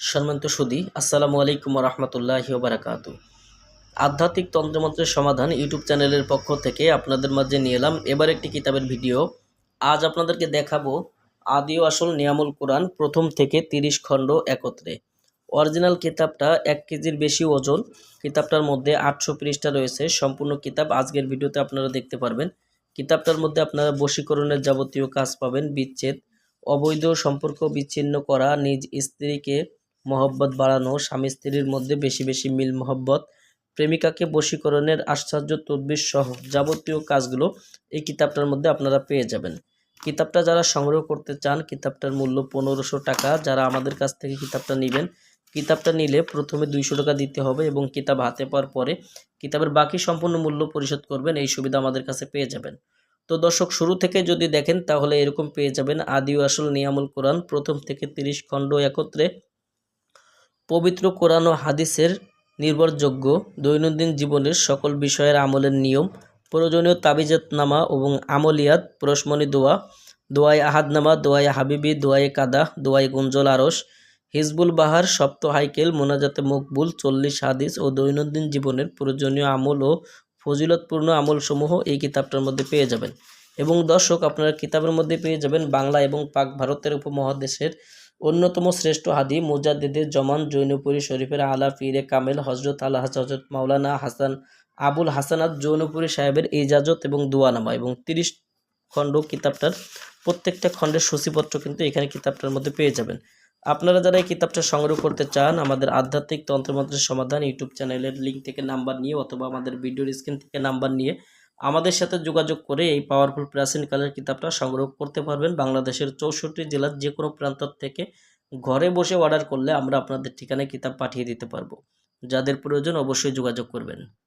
সম্মানিত সুদি, আসসালামু আলাইকুম রহমতুল্লাহ বারাকাত আধ্যাত্মিক তন্ত্রমন্ত্রের সমাধান ইউটিউব চ্যানেলের পক্ষ থেকে আপনাদের মাঝে নিয়ে এলাম এবার একটি কিতাবের ভিডিও। আজ আপনাদেরকে দেখাবো আদি ও আসল নিয়ামুল কোরআন প্রথম থেকে তিরিশ খণ্ড একত্রে। অরিজিনাল কিতাবটা এক কেজির বেশি ওজন, কিতাবটার মধ্যে আটশো পৃষ্ঠা রয়েছে। সম্পূর্ণ কিতাব আজকের ভিডিওতে আপনারা দেখতে পারবেন। কিতাবটার মধ্যে আপনারা বশীকরণের যাবতীয় কাজ পাবেন, বিচ্ছেদ, অবৈধ সম্পর্ক বিচ্ছিন্ন করা, নিজ স্ত্রীকে মহব্বত বাড়ানো, স্বামী স্ত্রীর মধ্যে বেশি বেশি মিল, মহব্বত, প্রেমিকাকে বশীকরণের আশ্চর্য তদ্বির সহ যাবতীয় কাজগুলো এই কিতাবটার মধ্যে আপনারা পেয়ে যাবেন। কিতাবটা যারা সংগ্রহ করতে চান, কিতাবটার মূল্য পনেরোশো টাকা, যারা আমাদের কাছ থেকে কিতাবটা নেবেন, কিতাবটা নিলে প্রথমে দুইশো টাকা দিতে হবে এবং কিতাব হাতে পাওয়ার পরে কিতাবের বাকি সম্পূর্ণ মূল্য পরিশোধ করবেন, এই সুবিধা আমাদের কাছে পেয়ে যাবেন। তো দর্শক, শুরু থেকে যদি দেখেন তাহলে এরকম পেয়ে যাবেন আদি ও আসল নিয়ামুল কোরআন, প্রথম থেকে তিরিশ খণ্ড একত্রে পবিত্র কোরআন ও হাদিসের নির্ভরযোগ্য দৈনন্দিন জীবনের সকল বিষয়ের আমলের নিয়ম, প্রয়োজনীয় তাবিজাতনামা এবং আমলিয়াত, প্রশমনি দোয়া, দোয়াই আহাদনামা, দোয়াই হাবিবি, দোয়াই কাদা দোয়াই গুঞ্জল আরস, হিজবুল বাহার, সপ্ত হাইকেল, মোনাজাতে মকবুল, চল্লিশ হাদিস ও দৈনন্দিন জীবনের প্রয়োজনীয় আমল ও ফজিলতপূর্ণ আমলসমূহ এই কিতাবটার মধ্যে পেয়ে যাবেন। এবং দর্শক, আপনারা কিতাবের মধ্যে পেয়ে যাবেন বাংলা এবং পাক ভারতের উপমহাদেশের অন্যতম শ্রেষ্ঠ হাদি মুজাদ্দিদের জমান জৈনপুরী শরীফের আলা ফিরে কামেল হজরত আল্লাহ হজরত মাওলানা হাসান আবুল হাসানাত জৈনপুরী সাহেবের ইজাজত এবং দোয়ানামা এবং তিরিশ খণ্ড কিতাবটার প্রত্যেকটা খণ্ডের সূচিপত্র কিন্তু এখানে কিতাবটার মধ্যে পেয়ে যাবেন। আপনারা যারা এই কিতাবটা সংগ্রহ করতে চান, আমাদের আধ্যাত্মিক তন্ত্রমন্ত্রের সমাধান ইউটিউব চ্যানেলের লিঙ্ক থেকে নাম্বার নিয়ে অথবা আমাদের ভিডিওর স্ক্রিন থেকে নাম্বার নিয়ে আমাদের সাথে যোগাযোগ করে এই পাওয়ারফুল প্রাচীন কালের কিতাবটা সংগ্রহ করতে পারবেন। বাংলাদেশের চৌষট্টি জেলার যে কোনো প্রান্ত থেকে ঘরে বসে অর্ডার করলে আমরা আপনাদের ঠিকানায় কিতাব পাঠিয়ে দিতে পারব। যাদের প্রয়োজন অবশ্যই যোগাযোগ করবেন।